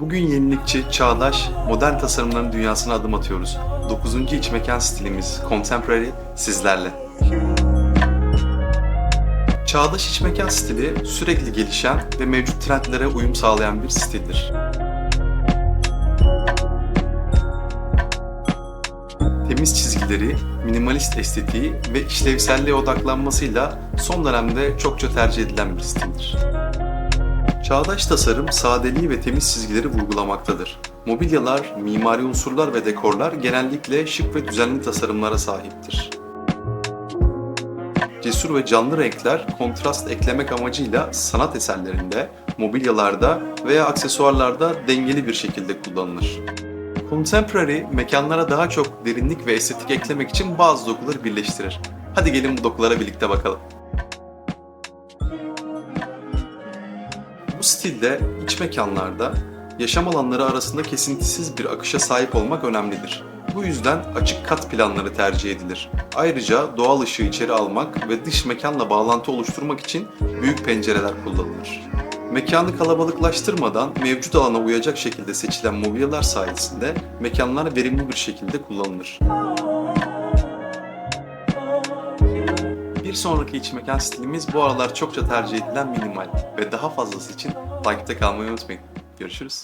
Bugün yenilikçi, çağdaş, modern tasarımların dünyasına adım atıyoruz. 9. iç mekan stilimiz Contemporary sizlerle. Çağdaş iç mekan stili sürekli gelişen ve mevcut trendlere uyum sağlayan bir stildir. Temiz çizgileri, minimalist estetiği ve işlevselliğe odaklanmasıyla son dönemde çokça tercih edilen bir stildir. Çağdaş tasarım sadeliği ve temiz çizgileri vurgulamaktadır. Mobilyalar, mimari unsurlar ve dekorlar genellikle şık ve düzenli tasarımlara sahiptir. Cesur ve canlı renkler kontrast eklemek amacıyla sanat eserlerinde, mobilyalarda veya aksesuarlarda dengeli bir şekilde kullanılır. Contemporary mekanlara daha çok derinlik ve estetik eklemek için bazı dokuları birleştirir. Hadi gelin bu dokulara birlikte bakalım. Stilde iç mekanlarda yaşam alanları arasında kesintisiz bir akışa sahip olmak önemlidir. Bu yüzden açık kat planları tercih edilir. Ayrıca doğal ışığı içeri almak ve dış mekanla bağlantı oluşturmak için büyük pencereler kullanılır. Mekanı kalabalıklaştırmadan mevcut alana uyacak şekilde seçilen mobilyalar sayesinde mekanlar verimli bir şekilde kullanılır. Bir sonraki iç mekan stilimiz bu aralar çokça tercih edilen minimal ve daha fazlası için takipte kalmayı unutmayın. Görüşürüz.